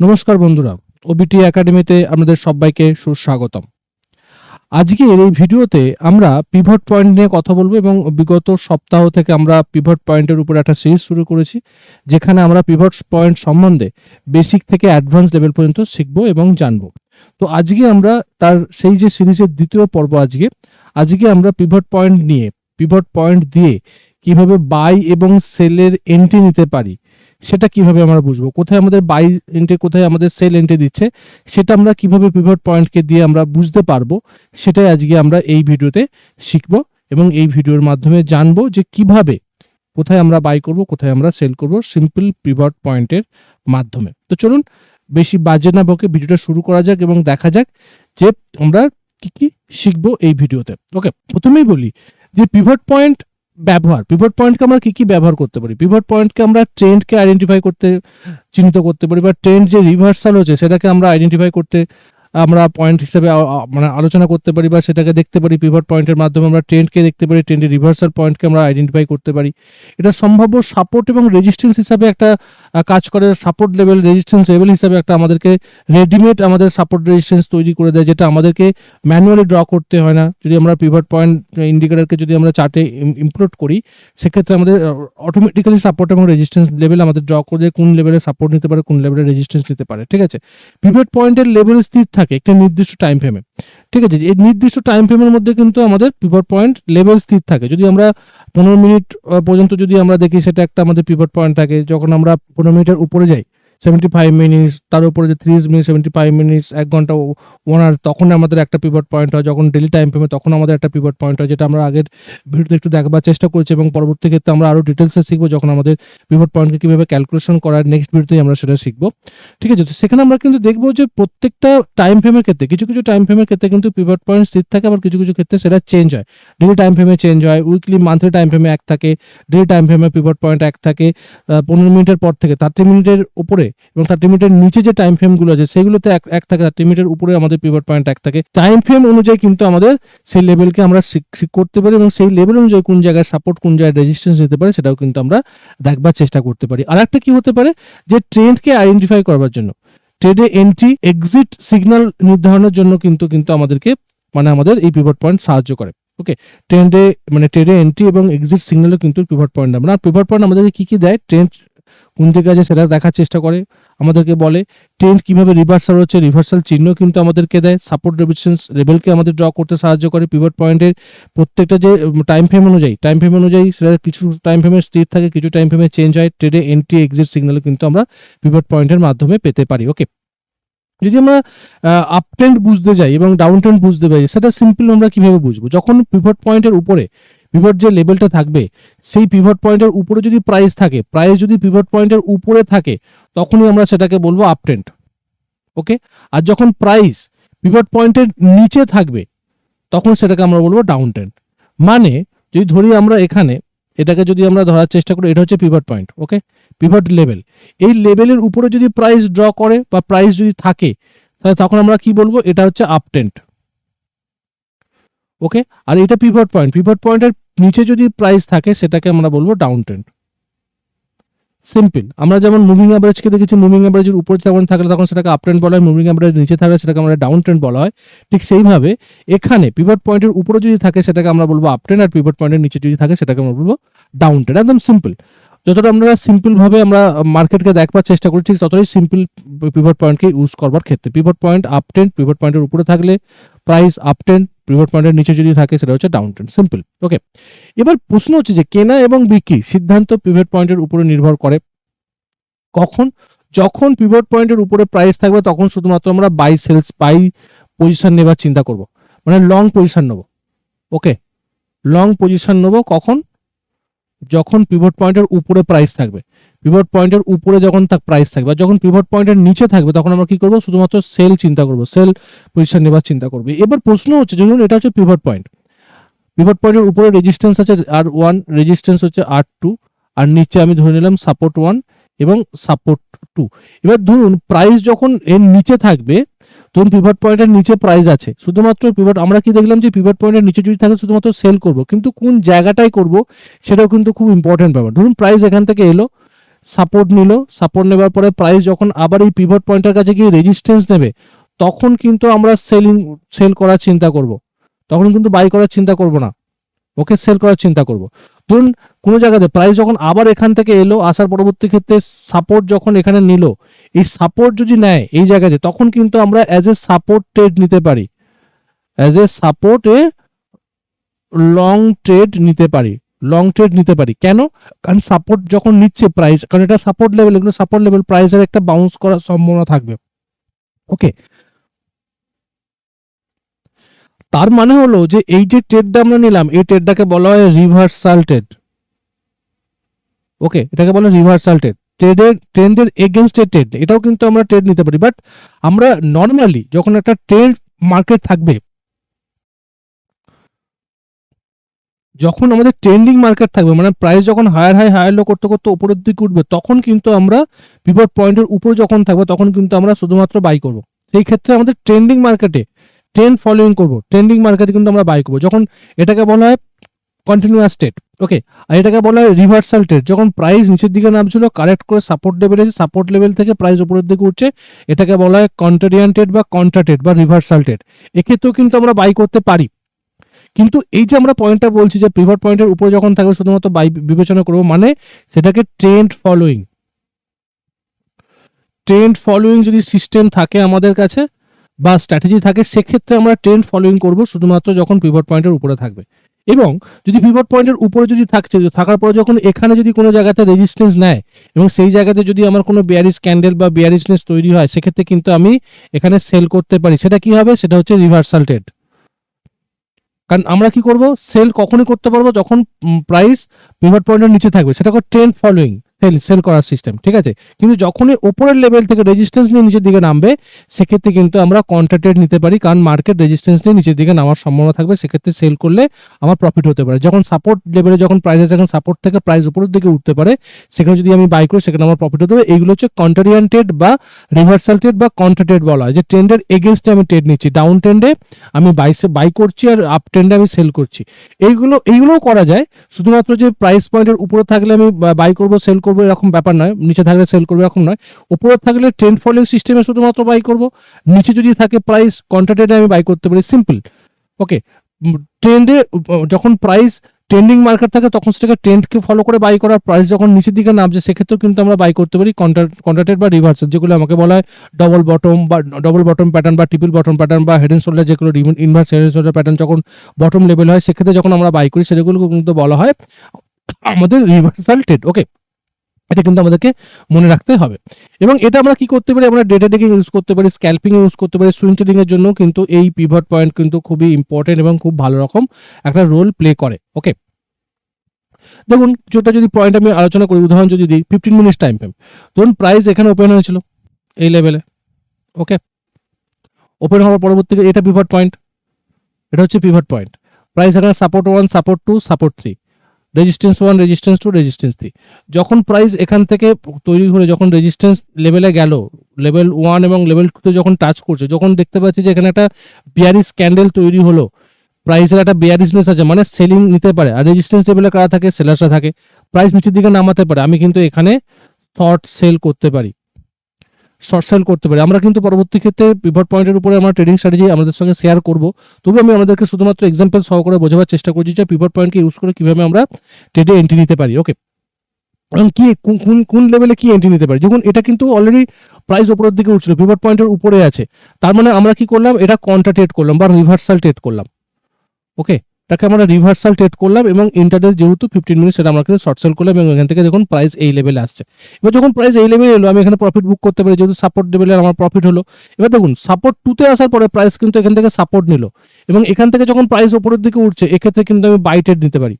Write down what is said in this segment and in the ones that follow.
নমস্কার বন্ধুরা ওবিটি একাডেমিতে আপনাদের সবাইকে সুস্বাগতম। আজকের এই ভিডিওতে আমরা পিভট পয়েন্ট নিয়ে কথা বলব এবং বিগত সপ্তাহ থেকে আমরা পিভট পয়েন্টের উপর একটা সিরিজ শুরু করেছি, যেখানে আমরা পিভট পয়েন্ট সম্বন্ধে বেসিক থেকে অ্যাডভান্স লেভেল পর্যন্ত শিখব এবং জানব। তো আজকে আমরা তার সেই যে সিরিজের দ্বিতীয় পর্ব আজকে আজকে আমরা পিভট পয়েন্ট নিয়ে পিভট পয়েন্ট দিয়ে কীভাবে বাই এবং সেলের এন্ট্রি নিতে পারি সেটা কীভাবে আমরা বুঝব? কোথায় আমাদের বাই এন্ট্রি কোথায় আমাদের সেল এন্ট্রি দিচ্ছে, সেটা আমরা কীভাবে পিভট পয়েন্টকে দিয়ে আমরা বুঝতে পারব, সেটাই আজকে আমরা এই ভিডিওতে শিখব এবং এই ভিডিওর মাধ্যমে জানব যে কীভাবে কোথায় আমরা বাই করব, কোথায় আমরা সেল করব সিম্পল পিভট পয়েন্টের মাধ্যমে। তো চলুন, বেশি বাজে না বকে ভিডিওটা শুরু করা যাক এবং দেখা যাক যে আমরা কি কি শিখব এই ভিডিওতে। ওকে প্রথমেই বলি যে পিভট পয়েন্ট ব্যবহার পিভট পয়েন্টকে আমরা কি কি ব্যবহার করতে পারি? পিভট পয়েন্টকে আমরা ট্রেন্ডকে আইডেন্টিফাই করতে, চিহ্নিত করতে পারি বা ট্রেন্ড যে রিভার্সাল হচ্ছে সেটাকে আমরা আইডেন্টিফাই করতে আমরা পয়েন্ট হিসেবে মানে আলোচনা করতে পারি বা সেটাকে দেখতে পারি। পিভট পয়েন্টের মাধ্যমে আমরা ট্রেন্ডকে দেখতে পারি ট্রেন্ডের রিভার্সাল পয়েন্টকে আমরা আইডেন্টিফাই করতে পারি। এটা সম্ভাব্য সাপোর্ট এবং রেজিস্ট্যান্স হিসাবে একটা কাজ করে সাপোর্ট লেভেল রেজিস্ট্যান্স লেভেল হিসাবে একটা আমাদেরকে রেডিমেড আমাদের সাপোর্ট রেজিস্ট্যান্স তৈরি করে দেয় যেটা আমাদেরকে ম্যানুয়ালি ড্র করতে হয় না। যদি আমরা পিভট পয়েন্ট ইন্ডিকেটারকে যদি আমরা চার্টে ইমপ্লোড করি সেক্ষেত্রে আমাদের অটোমেটিক্যালি সাপোর্ট এবং রেজিস্ট্যান্স লেভেল আমাদের ড্র করে দেয়, কোন লেভেলে সাপোর্ট নিতে পারে কোন লেভেলে রেজিস্ট্যান্স নিতে পারে ঠিক আছে? পিভট পয়েন্টের লেভেল স্থির থাকে একটা নির্দিষ্ট টাইম ফ্রেমে ঠিক আছে, এই নির্দিষ্ট টাইম ফ্রেমের মধ্যে কিন্তু আমাদের পিভট পয়েন্ট লেভেল স্থির থাকে। যদি আমরা পনেরো মিনিট পর্যন্ত যদি আমরা দেখি সেটা একটা আমাদের পিভট পয়েন্ট থাকে, যখন আমরা পনেরো মিনিটের উপরে যাই সেভেন্টি ফাইভ মিনিটস তার উপরে যে ত্রিশ মিনিট সেভেন্টি ফাইভ মিনিটস এক ঘণ্টা ওয়ান আওয়ার তখন আমাদের একটা পিভট পয়েন্ট হয়। যখন ডেলি টাইম ফ্রেমে তখন আমাদের একটা পিভট পয়েন্ট হয়, যেটা আমরা আগের ভিডিওতে একটু দেখবার চেষ্টা করছি এবং পরবর্তী ক্ষেত্রে আমরা আরও ডিটেলসে শিখব যখন আমাদের পিভট পয়েন্টকে কীভাবে ক্যালকুলেশন করার নেক্সট ভিডিওতেই আমরা সেটা শিখব। ঠিক আছে, তো সেখানে আমরা কিন্তু দেখব যে প্রত্যেকটা টাইম ফ্রেমের ক্ষেত্রে, কিছু কিছু টাইম ফ্রেমের ক্ষেত্রে কিন্তু পিভট পয়েন্ট স্থির থাকে, আবার কিছু কিছু ক্ষেত্রে সেটা চেঞ্জ হয়। ডেলি টাইম ফ্রেমে চেঞ্জ হয় উইকলি মান্থলি টাইম ফ্রেমে এক থাকে ডেলি টাইম ফ্রেমে পিভট পয়েন্ট এক থাকে পনেরো মিনিটের পর থেকে থার্টি মিনিটের উপরে এবং থার্টি মিনিটের নিচে যে টাইম ফ্রেমগুলো আছে, সেগুলোতে এক থাকে থার্টি মিনিটের উপরে আমাদের পিভট পয়েন্ট এক থাকে। টাইম ফ্রেম অনুযায়ী কিন্তু আমাদের সেই লেভেলকে আমরা করতে পারি এবং সেই লেভেল অনুযায়ী কোন জায়গায় সাপোর্ট কোন জায়গায় রেজিস্ট্যান্স নিতে পারে, সেটাও কিন্তু আমরা দেখবার চেষ্টা করতে পারি। আর একটা কি হতে পারে? যে ট্রেন্ডকে আইডেন্টিফাই করবার জন্য ট্রেডে এন্ট্রি এক্সিট সিগন্যাল নির্ধারণের জন্য কিন্তু কিন্তু আমাদেরকে মানে আমাদের এই পিভট পয়েন্ট সাহায্য করে। ওকে ট্রেন্ডে মানে ট্রেডে এন্ট্রি এবং এক্সিট সিগন্যালও কিন্তু পিভট পয়েন্ট আমরা। পিভট পয়েন্ট আমাদেরকে কি কি দেয়? ট্রেন্ড কোন দিকে আছে সেটা দেখার চেষ্টা করে। আমাদেরকে বলে ট্রেন্ড কীভাবে রিভার্সাল হচ্ছে রিভার্সাল চিহ্ন কিন্তু আমাদেরকে দেয়। সাপোর্ট রেজিস্ট্যান্স লেভেলকে আমাদের ড্র করতে সাহায্য করে পিভট পয়েন্টের প্রত্যেকটা যে টাইম ফ্রেম অনুযায়ী। টাইম ফ্রেম অনুযায়ী সেটা কিছু টাইম ফ্রেমে স্থির থাকে, কিছু টাইম ফ্রেমে চেঞ্জ হয়। ট্রেডে এন্ট্রি এক্সিট সিগন্যাল কিন্তু আমরা পিভট পয়েন্টের মাধ্যমে পেতে পারি। ওকে যদি আমরা আপ ট্রেন্ড বুঝতে যাই এবং ডাউন ট্রেন্ড বুঝতে পারি সেটা সিম্পল আমরা কীভাবে বুঝব? যখন পিভট পয়েন্টের উপরে পিভট যে লেভেলটা থাকবে, সেই পিভট পয়েন্টের উপরে যদি প্রাইস থাকে প্রাইস যদি পিভট পয়েন্টের উপরে থাকে, তখনই আমরা সেটাকে বলব আপ ট্রেন্ড ওকে আর যখন প্রাইস পিভট পয়েন্টের নিচে থাকবে, তখন সেটাকে আমরা বলব ডাউন ট্রেন্ড মানে যদি ধরি আমরা এখানে, এটাকে যদি আমরা ধরার চেষ্টা করি, এটা হচ্ছে pivot point okay pivot level এই লেভেলের উপরে যদি প্রাইস ড্র করে বা প্রাইস যদি থাকে, তাহলে তখন আমরা কি বলব? এটা হচ্ছে আপ ট্রেন্ড ওকে আর এটা পিভট পয়েন্ট পিভট পয়েন্টের নিচে যদি প্রাইস থাকে, সেটাকে আমরা বলব ডাউন ট্রেন্ড সিম্পল আমরা যেমন মুভিং অ্যাভারেজকে দেখেছি মুভিং অ্যাভারেজের উপরে যখন থাকলে তখন সেটাকে আপ ট্রেন্ড বলা হয় মুভিং অ্যাভারেজ নিচে থাকলে সেটাকে আমরা ডাউন ট্রেন্ড বলা হয়। ঠিক সেইভাবে এখানে পিভট পয়েন্টের উপরে যদি থাকে, সেটাকে আমরা বলব আপ ট্রেন্ড আর পিভট পয়েন্টের নিচে যদি থাকে, সেটাকে আমরা বলব ডাউন ট্রেন্ড একদম সিম্পল যতটা আমরা সিম্পলভাবে আমরা মার্কেটকে দেখবার চেষ্টা করি, ঠিক ততটাই সিম্পল পিভট পয়েন্টকে ইউজ করবার ক্ষেত্রে। Pivot point up trend pivot পয়েন্টের উপরে থাকলে প্রাইস আপ ট্রেন্ড পিভট পয়েন্টের নিচে যদি থাকে, সেটা হচ্ছে ডাউন ট্রেন্ড সিম্পল ওকে এবার প্রশ্ন হচ্ছে যে কেনা এবং বিক্রি সিদ্ধান্ত পিভট পয়েন্টের উপরে নির্ভর করে। কখন? যখন পিভট পয়েন্টের উপরে প্রাইস থাকবে, তখন শুধুমাত্র আমরা বাই সেলস বাই পজিশন নেবার চিন্তা করব। মানে লং পজিশন নেব ওকে লং পজিশন নেব কখন? যখন পিভট পয়েন্টের উপরে প্রাইস থাকবে। পিভট পয়েন্টের উপরে যখন তার প্রাইস থাকবে যখন পিভট পয়েন্টের নিচে থাকবে, তখন আমরা কি করব? শুধুমাত্র সেল চিন্তা করব সেল পজিশন নেবার চিন্তা করবে। এবার প্রশ্ন হচ্ছে ধরুন এটা হচ্ছে পিভট পয়েন্ট পিভট পয়েন্টের উপরে রেজিস্ট্যান্স আছে আর ওয়ান রেজিস্ট্যান্স হচ্ছে আর টু আর নিচে আমি ধরে নিলাম সাপোর্ট ওয়ান এবং সাপোর্ট টু এবার ধরুন প্রাইস যখন এর নিচে থাকবে, ধরুন পিভট পয়েন্টের নিচে প্রাইস আছে, শুধুমাত্র পিভট আমরা কি দেখলাম যে পিভট পয়েন্টের নিচে যদি থাকে শুধুমাত্র সেল করব, কিন্তু কোন জায়গাটায় করব, সেটাও কিন্তু খুব ইম্পর্টেন্ট ব্যাপার। ধরুন প্রাইস এখান থেকে এলো সাপোর্ট নিল। সাপোর্ট নেবার পরে প্রাইস যখন আবার এই পিভট পয়েন্টের কাছে গিয়ে রেজিস্ট্যান্স নেবে, তখন কিন্তু আমরা সেলিং সেল করার চিন্তা করব। তখন কিন্তু বাই করার চিন্তা করব না। ওকে সেল করার চিন্তা করব। ধরুন কোনো জায়গাতে প্রাইস যখন আবার এখান থেকে এলো, আসার পরবর্তী ক্ষেত্রে সাপোর্ট যখন এখানে নিল, এই সাপোর্ট যদি নেয় এই জায়গাতে, তখন কিন্তু আমরা অ্যাজ এ সাপোর্ট ট্রেড নিতে পারি। As a support a long trade নিতে পারি। লং ট্রেড নিতে পারি। কেন? কারণ সাপোর্ট যখন নিচ্ছে প্রাইস কারণ এটা সাপোর্ট লেভেল এগুলো সাপোর্ট লেভেল প্রাইসের একটা বাউন্স করার সম্ভাবনা থাকবে। ওকে তার মানে হলো যে এই যে ট্রেডটা আমরা নিলাম, এই ট্রেডটাকে বলা হয় রিভার্সাল ট্রেড ওকে এটাকে বলে রিভার্সাল ট্রেড ট্রেডের ট্রেন্ডের এগেনস্টে ট্রেড এটাও কিন্তু আমরা ট্রেড নিতে পারি। বাট আমরা নর্মালি যখন একটা ট্রেড মার্কেট থাকবে যখন আমাদের ট্রেন্ডিং মার্কেট থাকবে মানে প্রাইস যখন হায়ার হাই হায়ার লো করতে করতে উপরের দিকে উঠবে, তখন কিন্তু আমরা পিভট পয়েন্টের উপর যখন থাকবে, তখন কিন্তু আমরা শুধুমাত্র বাই করব। সেই ক্ষেত্রে আমাদের ট্রেন্ডিং মার্কেটে ট্রেন্ড ফলোইং করব। ট্রেন্ডিং মার্কেটে কিন্তু আমরা বাই করব। যখন এটাকে বলা হয় কন্টিনিউয়াস স্টেট ওকে আর এটাকে বলা হয় রিভার্সাল ট্রেড যখন প্রাইস নিচের দিকে নামছিল কারেক্ট করে সাপোর্ট লেভেল আছে সাপোর্ট লেভেল থেকে প্রাইস উপরের দিকে উঠছে, এটাকে বলা হয় কন্টারিয়ান ট্রেড বা কন্ট্রাটেড বা রিভার্সাল ট্রেড এক্ষেত্রেও কিন্তু আমরা বাই করতে পারি। কিন্তু এই যে আমরা পয়েন্টটা বলছি যে প্রিভার পয়েন্টের উপরে যখন থাকবে শুধুমাত্র বাই বিবেচনা করব মানে সেটাকে ট্রেন্ড ফলোয়িং ট্রেন্ড ফলোয়িং যদি সিস্টেম থাকে আমাদের কাছে বা স্ট্র্যাটেজি থাকে, সেক্ষেত্রে আমরা ট্রেন্ড ফলোইং করব শুধুমাত্র যখন পিভট পয়েন্টের উপরে থাকবে। এবং যদি পিভট পয়েন্টের উপরে যদি থাকছে থাকার পরে যখন এখানে যদি কোনো জায়গাতে রেজিস্ট্যান্স নেয় এবং সেই জায়গাতে যদি আমার কোনো বিয়ারিস ক্যান্ডেল বা বিয়ারিসনেস তৈরি হয়, সেক্ষেত্রে কিন্তু আমি এখানে সেল করতে পারি। সেটা কি হবে? সেটা হচ্ছে রিভার্সাল ট্রেড কারণ আমরা কি করব? সেল কখনই করতে পারব যখন প্রাইস পিভট পয়েন্টের নিচে থাকবে। সেটা ট্রেন্ড ফলোইং সেল সেল করার সিস্টেম ঠিক আছে? কিন্তু যখনই ওপরের লেভেল থেকে রেজিস্ট্যান্স নিয়ে নিচের দিকে নামবে, সেক্ষেত্রে কিন্তু আমরা কন্ট্রাক্টেড নিতে পারি, কারণ মার্কেট রেজিস্ট্যান্স নিয়ে নিচের দিকে নামার সম্ভাবনা থাকবে, সেক্ষেত্রে সেল করলে আমার প্রফিট হতে পারে। যখন সাপোর্ট লেভেলে যখন প্রাইস যখন সাপোর্ট থেকে প্রাইস উপরের দিকে উঠতে পারে, সেখানে যদি আমি বাই করি, সেখানে আমার প্রফিট হতে পারে। এইগুলো হচ্ছে কন্টারিয়ান ট্রেড বা রিভার্সাল ট্রেড বা কন্ট্রাটেড বলা হয়। যে ট্রেন্ডের এগেনস্টে আমি ট্রেড নিচ্ছি ডাউন ট্রেন্ডে আমি বাইসে বাই করছি আর আপ ট্রেন্ডে আমি সেল করছি। এইগুলো, এইগুলোও করা যায়। শুধুমাত্র যে প্রাইস পয়েন্টের উপরে থাকলে আমি বাই করব সেল করব এরকম ব্যাপার নয়, নিচে থাকলে সেল করব এরকম নয়। উপরে থাকলে ট্রেন্ড ফলোইং সিস্টেমে শুধুমাত্র বাই করব। নিচে যদি থাকে প্রাইস কন্ট্রাক্টেডে আমি বাই করতে পারি সিম্পল ওকে ট্রেন্ডে যখন প্রাইস ট্রেন্ডিং মার্কেট থাকে, তখন সেটাকে ট্রেন্ডকে ফলো করে বাই করার প্রাইস যখন নিচের দিকে নামছে, সেক্ষেত্রেও কিন্তু আমরা বাই করতে পারি কন্ট্রাক্টেড বা রিভার্সাল যেগুলো আমাকে বলা হয় ডবল বটম বা ডবল বটম প্যাটার্ন বা ট্রিপল বটম প্যাটার্ন বা হেড এন্ড শোল্ডার যেগুলো inverse head and shoulder pattern যখন বটম লেভেল হয়, সেক্ষেত্রে যখন আমরা বাই করি সেগুলো কিন্তু বলা হয় আমাদের রিভার্সাল ট্রেড ওকে এটা কিন্তু আমাদেরকে মনে রাখতে হবে। এবং এটা আমরা কি করতে পারি? আমরা ডেটা টেকিং ইউজ করতে পারি স্ক্যাল্পিং ইউজ করতে পারি সুইং ট্রেডিং এর জন্য কিন্তু এই পিভট পয়েন্ট কিন্তু খুবই ইম্পর্টেন্ট এবং খুব ভালো রকম একটা রোল প্লে করে। ওকে দেখুন, যেটা যদি পয়েন্ট আমি আলোচনা করি, উদাহরণ যদি দিই ফিফটিন মিনিটস টাইম ফ্রেম ধরুন প্রাইস এখানে ওপেন হয়েছিল, এই লেভেলে ওকে ওপেন হওয়ার পরবর্তী এটা পিভট পয়েন্ট এটা হচ্ছে পিভট পয়েন্ট প্রাইস এখানে support one support two support three resistance one resistance two resistance three যখন প্রাইস এখান থেকে তৈরি হলে, যখন রেজিস্ট্যান্স লেভেলে গেল লেভেল ওয়ান এবং লেভেল টুতে যখন টাচ করছে, যখন দেখতে পাচ্ছি যে এখানে একটা বিয়ারিস ক্যান্ডেল তৈরি হলো প্রাইসের একটা বিয়ারিসনেস আছে মানে সেলিং নিতে পারে। আর রেজিস্ট্যান্স লেভেলে কারা থাকে? সেলার্সরা থাকে। প্রাইস নিচের দিকে নামাতে পারে। আমি কিন্তু এখানে থট সেল করতে পারি। শর্ট সেল করতে পারি। আমরা কিন্তু পরবর্তী ক্ষেত্রে পিভট পয়েন্টের উপরে আমরা ট্রেডিং স্ট্র্যাটেজি আমাদের সঙ্গে শেয়ার করব। তবু আমি আমাদেরকে শুধুমাত্র এক্সাম্পল সহকারে বোঝাবার চেষ্টা করছি যে পিভট পয়েন্টকে ইউজ করে কীভাবে আমরা ট্রেডে এন্ট্রি নিতে পারি। ওকে এবং কি, কোন- কোন লেভেলে কি এন্ট্রি নিতে পারি? দেখুন, এটা কিন্তু অলরেডি প্রাইস উপরের দিকে উঠছিল পিভট পয়েন্টের উপরে আছে। তার মানে আমরা কি করলাম? এটা কন্ট্রা ট্রেড করলাম বা রিভার্সাল ট্রেড করলাম। ওকে এটাকে আমরা রিভার্সাল ট্রেড করলাম এবং ইন্টারনেট যেহেতু ফিফটিন মিনিট সেটা আমরা কিন্তু শর্ট সেল করলাম এবং এখান থেকে দেখুন প্রাইস এই লেভেলে আসছে। এবার যখন প্রাইস এই লেভেলে এলো, আমি এখানে প্রফিট বুক করতে পারি, যেহেতু সাপোর্ট লেভেলে আমার প্রফিট হলো। এবার দেখুন সাপোর্ট টুতে আসার পরে প্রাইস কিন্তু এখান থেকে সাপোর্ট নিল এবং এখান থেকে যখন প্রাইস উপরের দিকে উঠছে, এক্ষেত্রে কিন্তু আমি বাই ট্রেড নিতে পারি।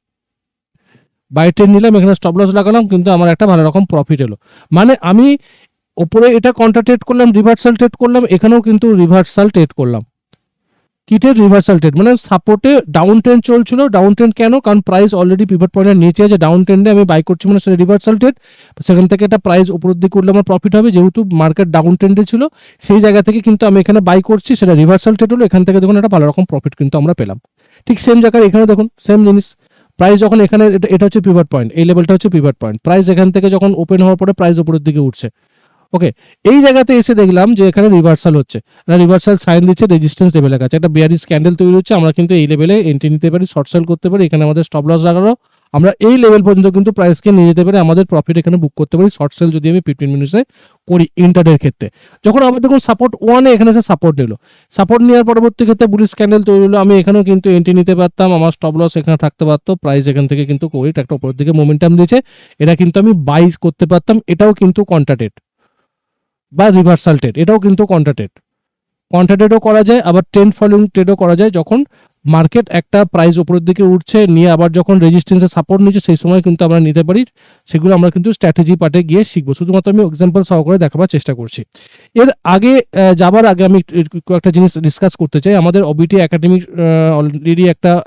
বাই ট্রেড নিলাম, এখানে স্টপ লস লাগালাম, কিন্তু আমার একটা ভালো রকম প্রফিট এলো। মানে আমি ওপরে এটা কন্ট্রা ট্রেড করলাম রিভার্সাল ট্রেড করলাম, এখানেও কিন্তু রিভার্সাল ট্রেড করলাম। কিটের রিভার্সাল ট্রেড মানে সাপোর্টে ডাউন ট্রেন্ড চলছিল ডাউন ট্রেন্ড কেন? কারণ প্রাইস অলরেডি পিভট পয়েন্টের নিচে আছে ডাউন ট্রেন্ডে আমি বাই করছি মানে সেটা রিভার্সাল ট্রেড সেখান থেকে একটা প্রাইস উপরের দিকে উঠলে আমার প্রফিট হবে, যেহেতু মার্কেট ডাউন ট্রেন্ডে ছিল, সেই জায়গা থেকে কিন্তু আমি এখানে বাই করছি, সেটা রিভার্সাল ট্রেড হলো, এখান থেকে দেখুন একটা ভালো রকম প্রফিট কিন্তু আমরা পেলাম। ঠিক সেম জায়গায় এখানে দেখুন সেম জিনিস। প্রাইস যখন এখানে, এটা হচ্ছে পিভাট পয়েন্ট এই লেভেলটা হচ্ছে পিভাট পয়েন্ট প্রাইস এখান থেকে যখন ওপেন হওয়ার পরে প্রাইস উপরের দিকে উঠছে। ওকে এই জায়গাতে এসে দেখলাম যে এখানে রিভার্সাল হচ্ছে। রিভার্সাল সাইন দিচ্ছে রেজিস্ট্যান্স লেভেলের কাছে। একটা বিয়ারিস ক্যান্ডেল তৈরি হচ্ছে, আমরা কিন্তু এই লেভেলে এন্ট্রি নিতে পারি শর্ট সেল করতে পারি, এখানে আমাদের স্টপ লস লাগানো। আমরা এই লেভেল পর্যন্ত কিন্তু প্রাইসকে নিয়ে যেতে পারি, আমাদের প্রফিট এখানে বুক করতে পারি শর্ট সেল যদি আমি ফিফটিন মিনিটসে করি ইন্টারডের ক্ষেত্রে। যখন আমার দেখুন সাপোর্ট ওয়ানে এখানে এসে সাপোর্ট নিল সাপোর্ট নেওয়ার পরবর্তী ক্ষেত্রে বুলিশ ক্যান্ডেল তৈরি হলো, আমি এখানেও কিন্তু এন্ট্রি নিতে পারতাম, আমার স্টপ লস এখানে থাকতে পারতো প্রাইস এখান থেকে কিন্তু কোরিট একটা উপরের দিকে মোমেন্টাম দিয়েছে। এটা কিন্তু আমি বাইস করতে পারতাম, এটাও কিন্তু কন্ট্রাটেড বা রিভার্সাল ট্রেড এটাও কিন্তু কন্ট্রাটেড কন্ট্রাটেডও করা যায়, আবার ট্রেন্ড ফলোইং ট্রেডও করা যায়, যখন মার্কেট একটা প্রাইস উপরের দিকে উঠছে, নিয়ে আবার যখন রেজিস্ট্যান্সে সাপোর্ট নিচ্ছে, সেই সময় কিন্তু আমরা নিতে পারি। সেগুলো আমরা কিন্তু স্ট্র্যাটেজি পার্টে গিয়ে শিখব। শুধুমাত্র আমি এক্সাম্পল সহকারে দেখাবার চেষ্টা করছি। এর আগে যাবার আগে আমি একটু- জিনিস ডিসকাস করতে চাই। আমাদের ওবিটি একাডেমি অলরেডি একটা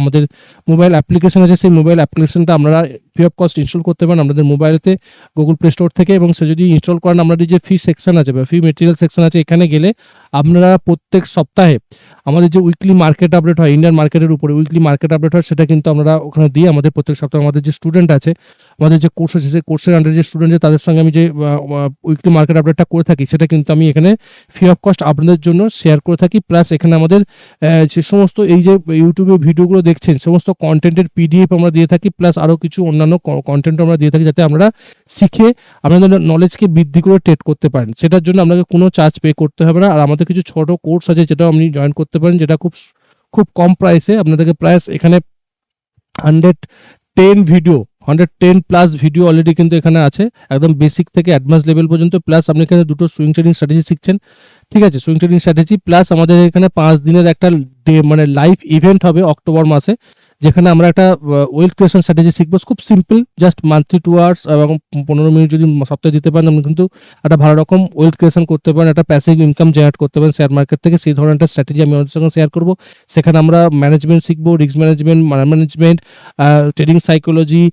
আমাদের মোবাইল অ্যাপ্লিকেশন আছে, সেই মোবাইল অ্যাপ্লিকেশনটা আপনারা ফ্রি অফ কস্ট ইনস্টল করতে পারেন আমাদের মোবাইলেতে গুগল প্লে স্টোর থেকে এবং সে যদি ইনস্টল করেন আপনাদের যে ফি সেকশন আছে বা ফি মেটেরিয়াল সেকশন আছে, এখানে গেলে আপনারা প্রত্যেক সপ্তাহে আমাদের যে উইকলি মার্কেট আপডেট হয় ইন্ডিয়ান মার্কেটের উপরে উইকলি মার্কেট আপডেট হয়, সেটা কিন্তু আমরা ওখানে দিয়ে আমাদের প্রত্যেক সপ্তাহে আমাদের যে স্টুডেন্ট আছে, আমাদের যে কোর্স আছে, সেই কোর্সের আন্ডারে যে স্টুডেন্ট তাদের সঙ্গে আমি যে উইকলি মার্কেট আপডেটটা করে থাকি, সেটা কিন্তু আমি এখানে ফ্রি অফ কস্ট আপনাদের জন্য শেয়ার করে থাকি প্লাস এখানে আমাদের যে সমস্ত এই যে ইউটিউবে ভিডিওগুলো দেখছেন, সমস্ত কন্টেন্টের পিডিএফ আমরা দিয়ে থাকি প্লাস আরও কিছু অন্যান্য কন্টেন্ট আমরা দিয়ে থাকি, যাতে আমরা শিখে আপনাদের নলেজকে বৃদ্ধি করে ট্রেড করতে পারেন। সেটার জন্য আপনাকে কোনো চার্জ পে করতে হবে না। আর আমাদের কিছু ছোট কোর্স আছে, যেটাও আপনি জয়েন করতে পারেন, যেটা খুব খুব কম প্রাইসে আপনাদেরকে প্রাইস এখানে hundred ten video hundred ten plus video already কিন্তু এখানে আছে। একদম বেসিক থেকে অ্যাডভান্স লেভেল পর্যন্ত প্লাস আপনি এখানে দুটো সুইং ট্রেডিং স্ট্র্যাটেজি শিখছেন। ঠিক আছে সুইং ট্রেডিং স্ট্র্যাটেজি প্লাস আমাদের এখানে পাঁচ দিনের একটা ডে মানে লাইভ ইভেন্ট হবে অক্টোবর মাসে। যেখানে আমরা একটা ওয়েলথ ক্রিয়েশন স্ট্র্যাটেজি শিখব। খুব simple just monthly two hours এবং পনেরো মিনিট যদি সপ্তাহে দিতে পারেন, আপনি কিন্তু একটা ভালো রকম ওয়েলথ ক্রিয়েশন করতে পারেন, একটা প্যাসিভ ইনকাম জেনারেট করতে পারেন শেয়ার মার্কেট থেকে। সেই ধরনের একটা স্ট্র্যাটেজি আমি আমাদের সঙ্গে শেয়ার করব। সেখানে আমরা ম্যানেজমেন্ট শিখব risk management management trading psychology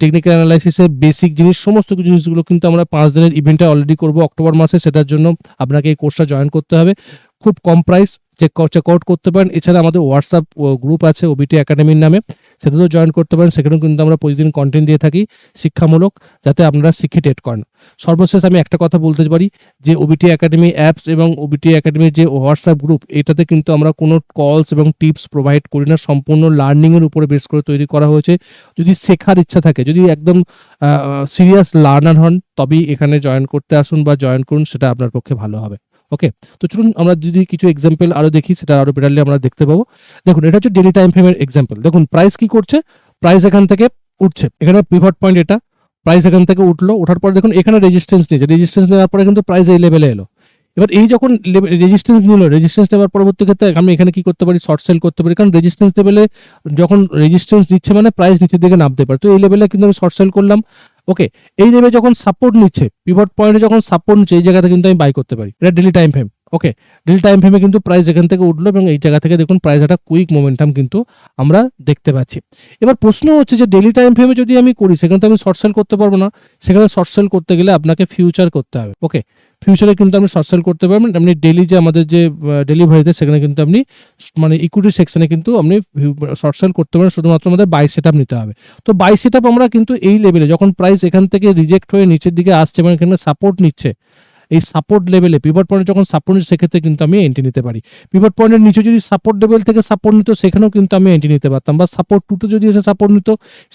technical অ্যানালাইসিসের basic জিনিস, সমস্ত কিছু জিনিসগুলো কিন্তু আমরা পাঁচ দিনের ইভেন্টে অলরেডি করব। অক্টোবর মাসে সেটার জন্য আপনাকে এই কোর্সটা জয়েন করতে হবে। খুব কম প্রাইস চেক চেক আউট করতে পারেন, এছাড়া আমাদের হোয়াটসঅ্যাপ গ্রুপ আছে ওবিটি একাডেমির নামে। সেটাতেও জয়েন করতে পারেন। সেখানেও কিন্তু আমরা প্রতিদিন কন্টেন্ট দিয়ে থাকি, শিক্ষামূলক, যাতে আপনারা শিখে টেট করেন। সর্বশেষ আমি একটা কথা বলতে পারি, যে ওবিটি একাডেমি অ্যাপস এবং ওবিটি একাডেমির যে হোয়াটসঅ্যাপ গ্রুপ এটাতে কিন্তু আমরা কোনো কলস এবং টিপস প্রোভাইড করি না। সম্পূর্ণ লার্নিংয়ের উপরে বেস করে তৈরি করা হয়েছে। যদি শেখার ইচ্ছা থাকে, যদি একদম সিরিয়াস লার্নার হন, তবেই এখানে জয়েন করতে আসুন বা জয়েন করুন, সেটা আপনার পক্ষে ভালো হবে। ওকে তো চলুন আমরা যদি কিছু এক্সাম্পল আরও দেখি, সেটা আরও বেটারলি আমরা দেখতে পাবো। দেখুন, এটা হচ্ছে ডেলি টাইম ফ্রেমের এক্সাম্পল দেখুন প্রাইস কি করছে? প্রাইস এখান থেকে উঠছে। এখানে পিভট পয়েন্ট এটা। প্রাইস এখান থেকে উঠল, ওঠার পর দেখুন, এখানে রেজিস্ট্যান্স নিয়েছে। রেজিস্ট্যান্স নেওয়ার পরে কিন্তু প্রাইস এই লেভেলে এলো। এবার এই যখন রেজিস্ট্যান্স নিল রেজিস্ট্যান্স নেওয়ার পরবর্তী ক্ষেত্রে আমি এখানে কি করতে পারি? শর্ট সেল করতে পারি। কারণ রেজিস্ট্যান্স লেভেলে যখন রেজিস্ট্যান্স নিচ্ছে মানে প্রাইস নিচের দিকে নামতে পারে। তো এই লেভেলে কিন্তু আমি শর্ট সেল করলাম। ওকে এই জায়গায় যখন সাপোর্ট নিচ্ছে পিভট পয়েন্টে যখন সাপোর্ট নিচ্ছে, এই জায়গাতে কিন্তু আমি বাই করতে পারি। এটা daily time frame okay daily time ফ্রেমে কিন্তু প্রাইস এখান থেকে উঠল এবং এই জায়গা থেকে দেখুন প্রাইস একটা কুইক মোমেন্টাম কিন্তু আমরা দেখতে পাচ্ছি। এবার প্রশ্ন হচ্ছে যে ডেলি টাইম ফ্রেমে যদি আমি করি, সেখানে তো আমি শর্ট সেল করতে পারব না। সেখানে শর্ট সেল করতে গেলে আপনাকে ফিউচার করতে হবে। ওকে ফিউচারে কিন্তু আপনি শর্ট সেল করতে পারবেন। আপনি ডেলি যে আমাদের যে ডেলিভারিতে সেখানে কিন্তু আপনি মানে ইকুইটি সেকশনে কিন্তু আপনি শর্ট সেল করতে পারেন শুধুমাত্র আমাদের বাই সেট নিতে হবে। তো বাই সেট আমরা কিন্তু এই লেভেলে যখন প্রাইস এখান থেকে রিজেক্ট হয়ে নিচের দিকে আসছে এবং এখানে সাপোর্ট নিচ্ছে এই সাপোর্ট লেভেলে পিভট পয়েন্ট যখন সাপোর্ট নিচ্ছে, সেক্ষেত্রে কিন্তু আমি এন্ট্রি নিতে পারি। পিভট পয়েন্টের নিচে যদি সাপোর্ট লেভেল থেকে সাপোর্ট নিত, সেখানেও কিন্তু আমি এন্ট্রি নিতে পারতাম। বা সাপোর্ট টুতে যদি এসে সাপোর্ট নিত,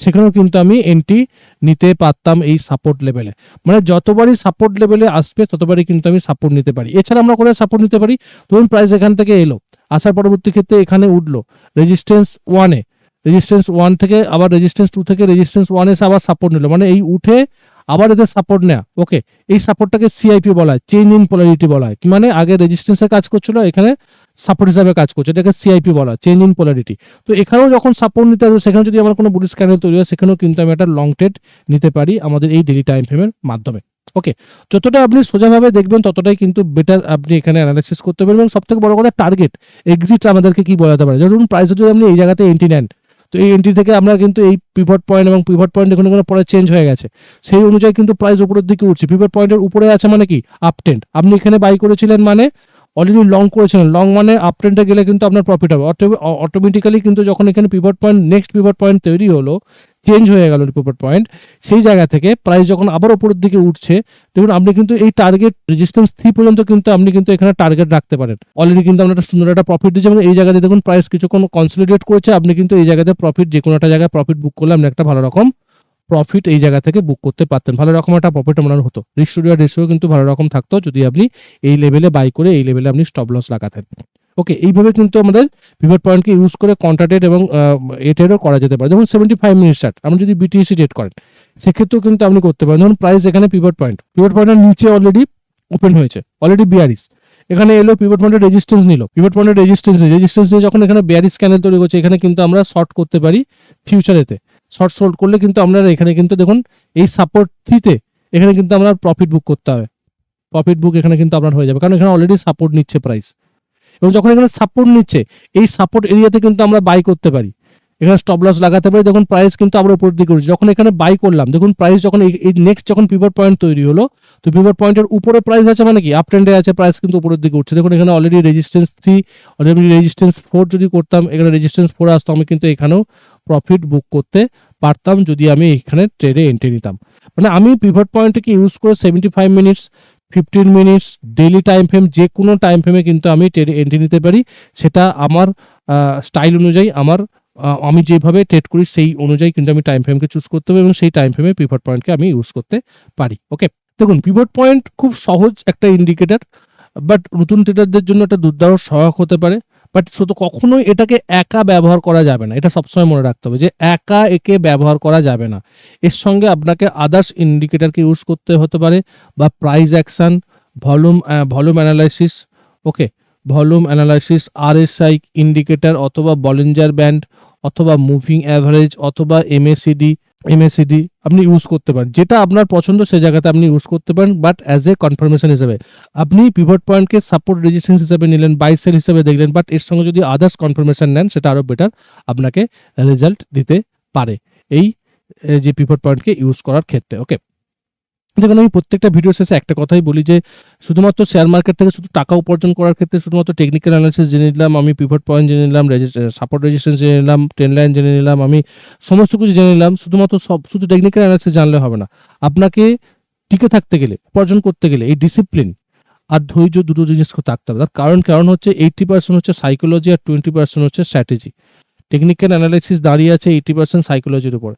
সেখানেও কিন্তু আমি এন্ট্রি নিতে পারতাম এই সাপোর্ট লেভেলে মানে যতবারই সাপোর্ট লেভেলে আসবে, ততবারই কিন্তু আমি সাপোর্ট নিতে পারি। এছাড়া আমরা কোথায় সাপোর্ট নিতে পারি। ধরুন প্রাইস এখান থেকে এলো, আসার পরবর্তী ক্ষেত্রে এখানে উঠল রেজিস্ট্যান্স ওয়ানে রেজিস্ট্যান্স ওয়ান থেকে আবার রেজিস্ট্যান্স টু থেকে রেজিস্ট্যান্স ওয়ান এসে আবার সাপোর্ট নিল। মানে এই উঠে আবার এদের সাপোর্ট নেওয়া ওকে এই সাপোর্টটাকে সিআইপি বলা হয় চেঞ্জ ইন পোলারিটি বলা হয় মানে? আগে রেজিস্ট্যান্সের কাজ করছিল, এখানে সাপোর্ট হিসাবে কাজ করছে। এটাকে সিআইপি বলা চেঞ্জ ইন পোলারিটি তো এখানেও যখন সাপোর্ট নিতে আসবে সেখানে যদি আমার কোনো বুলিশ ক্যান্ডেল তৈরি হয়, সেখানেও কিন্তু আমি একটা লং ট্রেড নিতে পারি আমাদের এই ডেলি টাইম ফ্রেমের মাধ্যমে। ওকে যতটা আপনি সোজাভাবে দেখবেন, ততটাই কিন্তু বেটার আপনি এখানে অ্যানালাইসিস করতে পারবেন। এবং সব থেকে বড় কথা টার্গেট এক্সিট আমাদেরকে কি বলাতে পারে? ধরুন প্রাইস যদি আপনি এই জায়গাতে এন্ট্রি নেন তো এই এন্ট্রি থেকে আমরা কিন্তু এই পিভট পয়েন্ট এবং পিভট পয়েন্ট এখানে কোনো পরে চেঞ্জ হয়ে গেছে। সেই অনুযায়ী কিন্তু প্রাইস উপরের দিকে উঠছে। পিভট পয়েন্টের উপরে আছে মানে কি? আপটেন্ড আপনি এখানে বাই করেছিলেন মানে অলরেডি লং করেছিলেন। লং মানে আপ গেলে কিন্তু আপনার প্রফিট হবে। অটোমেটিক্যালি কিন্তু যখন এখানে pivot point next pivot point তৈরি হলো চেঞ্জ হয়ে গেল পিভট পয়েন্ট সেই জায়গা থেকে প্রাইস যখন আবার উপরের দিকে উঠছে, দেখুন আপনি কিন্তু এই টার্গেট রেজিস্ট্যান্স থ্রি পর্যন্ত কিন্তু আপনি কিন্তু এখানে টার্গেট রাখতে পারেন। অলরেডি কিন্তু আমরা একটা সুন্দর একটা প্রফিট দিচ্ছি এবং এই জায়গাতে দেখুন প্রাইস কিছুক্ষণ কনসলিডেট করেছে, আপনি কিন্তু এই জায়গাতে প্রফিট যে কোনো একটা জায়গায় প্রফিট বুক করলে আপনি একটা ভালো রকম প্রফিট এই জায়গা থেকে বুক করতে পারতেন। ভালো রকম একটা প্রফিট আপনার হতো। রিস্টোরিয়া রেশিও কিন্তু ভালো রকম থাকতো যদি আপনি এই লেভেলে বাই করে এই লেভেলে আপনি স্টপ লস লাগাতেন। ওকে এইভাবে কিন্তু আমাদের পিভট পয়েন্টকে ইউজ করে কন্ট্রাটেড এবং এটেরও করা যেতে পারে। যেমন সেভেন্টি ফাইভ মিনিট চার্ট আপনি যদি বিটিএসি ট্রেড করেন, সেক্ষেত্রেও কিন্তু আপনি করতে পারেন। ধরুন প্রাইস এখানে পিভট পয়েন্ট পিভট পয়েন্টের নিচে অলরেডি ওপেন হয়েছে অলরেডি বিয়ারিস এখানে এলো পিভট পয়েন্টের রেজিস্ট্যান্স নিল পিভট পয়েন্টের রেজিস্ট্যান্স রেজিস্ট্যান্স নিয়ে যখন এখানে বিয়ারিস ক্যানেল তৈরি করছে, এখানে কিন্তু আমরা শর্ট করতে পারি ফিউচারেতে শর্ট সোল্ড করলে কিন্তু আমরা এখানে কিন্তু দেখুন, এই সাপোর্ট থ্রিতে এখানে কিন্তু আমরা প্রফিট বুক করতে হবে। প্রফিট বুক এখানে কিন্তু আপনার হয়ে যাবে, কারণ এখানে অলরেডি সাপোর্ট নিচ্ছে প্রাইস এবং যখন এখানে সাপোর্ট নিচ্ছে, এই সাপোর্ট এরিয়াতে কিন্তু আমরা বাই করতে পারি। এখানে স্টপ লস লাগাতে পারি, দেখুন প্রাইস কিন্তু আবার উপর দিকে উঠছে। যখন এখানে বাই করলাম, দেখুন প্রাইস যখন এই- এই নেক্সট যখন পিভট পয়েন্ট তৈরি হলো, তো পিভট পয়েন্টের উপরে প্রাইস আছে মানে কি? আপ ট্রেন্ডে আছে প্রাইস কিন্তু উপরের দিকে উঠছে। দেখুন এখানে already resistance three already resistance four যদি করতাম, এখানে রেজিস্ট্যান্স ফোর আসতো, আমি কিন্তু এখানেও প্রফিট বুক করতে পারতাম যদি আমি এখানে ট্রেডে এন্ট্রি নিতাম। মানে আমি পিভট পয়েন্টকে ইউজ করে seventy five minutes fifteen minutes daily time frame যে কোনো টাইম ফ্রেমে কিন্তু আমি ট্রেড এন্ট্রি নিতে পারি। সেটা আমার স্টাইল অনুযায়ী আমার আমি যেভাবে ট্রেড করি সেই অনুযায়ী কিন্তু আমি টাইম ফ্রেমকে চুজ করতে হবে এবং সেই টাইম ফ্রেমে পিভট পয়েন্টকে আমি ইউজ করতে পারি। ওকে দেখুন পিভট পয়েন্ট খুব সহজ একটা ইন্ডিকেটার বাট নতুন ট্রেডারদের জন্য একটা দুর্দাহ সহায়ক হতে পারে। বাট শুধু কখনোই এটাকে একা ব্যবহার করা যাবে না। এটা সবসময় মনে রাখতে হবে যে একা একে ব্যবহার করা যাবে না। এর সঙ্গে আপনাকে আদার্স ইন্ডিকেটারকে ইউজ করতে হতে পারে বা price action volume volume analysis okay volume analysis RSI indicator অথবা বলিঞ্জার ব্যান্ড অথবা মুভিং অ্যাভারেজ অথবা এমএসিডি এমএসিডি আপনি ইউজ করতে পারেন। যেটা আপনার পছন্দ, সে জায়গাতে আপনি ইউজ করতে পারেন বাট অ্যাজ এ কনফার্মেশন হিসেবে। আপনি পিভট পয়েন্টকে সাপোর্ট রেজিস্ট্যান্স হিসেবে নিলেন বাই সেল হিসেবে দেখলেন বাট এর সঙ্গে যদি আদার্স কনফার্মেশন নেন, সেটা আরও বেটার আপনাকে রেজাল্ট দিতে পারে। এই যে পিভট পয়েন্টকে ইউজ করার ক্ষেত্রে ওকে দেখুন আমি প্রত্যেকটা ভিডিও শেষে একটা কথাই বলি যে, শুধুমাত্র শেয়ার মার্কেট থেকে শুধু টাকা উপার্জন করার ক্ষেত্রে শুধুমাত্র টেকনিক্যাল অ্যানালিসিস জেনে নিলাম, আমি পিভট পয়েন্ট জেনে নিলাম সাপোর্ট রেজিস্ট্যান্স জেনে নিলাম ট্রেন লাইন জেনে নিলাম, আমি সমস্ত কিছু জেনে নিলাম, শুধুমাত্র সব, শুধু টেকনিক্যাল অ্যানালিসিস জানলে হবে না। আপনাকে টিকে থাকতে গেলে, উপার্জন করতে গেলে এই ডিসিপ্লিন আর ধৈর্য দুটো জিনিস থাকতে হবে। তার কারণ কারণ হচ্ছে এইটটি পার্সেন্ট হচ্ছে সাইকোলজি আর টোয়েন্টি পার্সেন্ট হচ্ছে স্ট্র্যাটেজি টেকনিক্যাল অ্যানালাইসিস দাঁড়িয়ে আছে এইটি পার্সেন্ট সাইকোলজির উপর।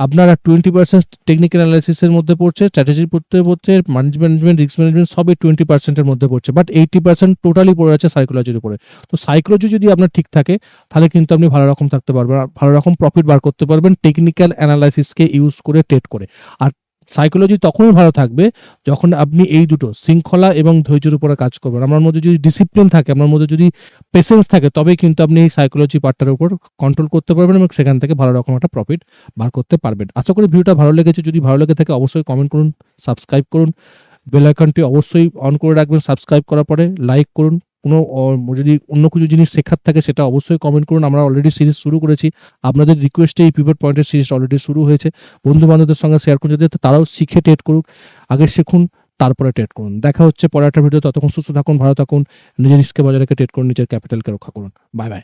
আপনার টোয়েন্টি পার্সেন্ট টেকনিক্যাল অ্যানালাইসিসের মধ্যে পড়ছে স্ট্র্যাটেজি পড়তে পড়ছে ম্যানেজমেন্ট রিস্ক ম্যানেজমেন্ট সবই টোয়েন্টি পার্সেন্টের মধ্যে পড়ছে বাট এইটি পার্সেন্ট টোটালি পড়ে আছে সাইকোলজির উপরে। তো সাইকোলজি যদি আপনার ঠিক থাকে, তাহলে কিন্তু আপনি ভালো রকম থাকতে পারবেন ভালো রকম প্রফিট বার করতে পারবেন টেকনিক্যাল অ্যানালাইসিসকে ইউজ করে ট্রেড করে। আর সাইকোলজি তখনই ভালো থাকবে যখন আপনি এই দুটো, শৃঙ্খলা এবং ধৈর্যের উপরে কাজ করবেন। আপনার মধ্যে যদি ডিসিপ্লিন থাকে আপনার মধ্যে যদি পেশেন্স থাকে, তবেই কিন্তু আপনি এই সাইকোলজি পার্টটার উপর কন্ট্রোল করতে পারবেন এবং সেখান থেকে ভালো রকম একটা প্রফিট বার করতে পারবেন। আশা করি ভিডিওটা ভালো লেগেছে। যদি ভালো লেগে থাকে, অবশ্যই কমেন্ট করুন সাবস্ক্রাইব করুন। বেল আইকনটি অবশ্যই অন করে রাখবেন। সাবস্ক্রাইব করার পরে লাইক করুন। কোনো যদি অন্য কিছু জিনিস শেখার থাকে সেটা অবশ্যই কমেন্ট করুন। আমরা অলরেডি সিরিজ শুরু করেছি। আপনাদের রিকোয়েস্টে এই পিভট পয়েন্টের সিরিজ অলরেডি শুরু হয়েছে। বন্ধু বান্ধবদের সঙ্গে শেয়ার করুন যাতে তারাও শিখে টেট করুক। আগে শিখুন, তারপরে টেট করুন। দেখা হচ্ছে পরে একটা ভিডিও ততক্ষণ সুস্থ থাকুন, ভালো থাকুন। নিজের রিস্কে বজায় রেখে টেট করুন, নিজের ক্যাপিটালকে রক্ষা করুন। Bye bye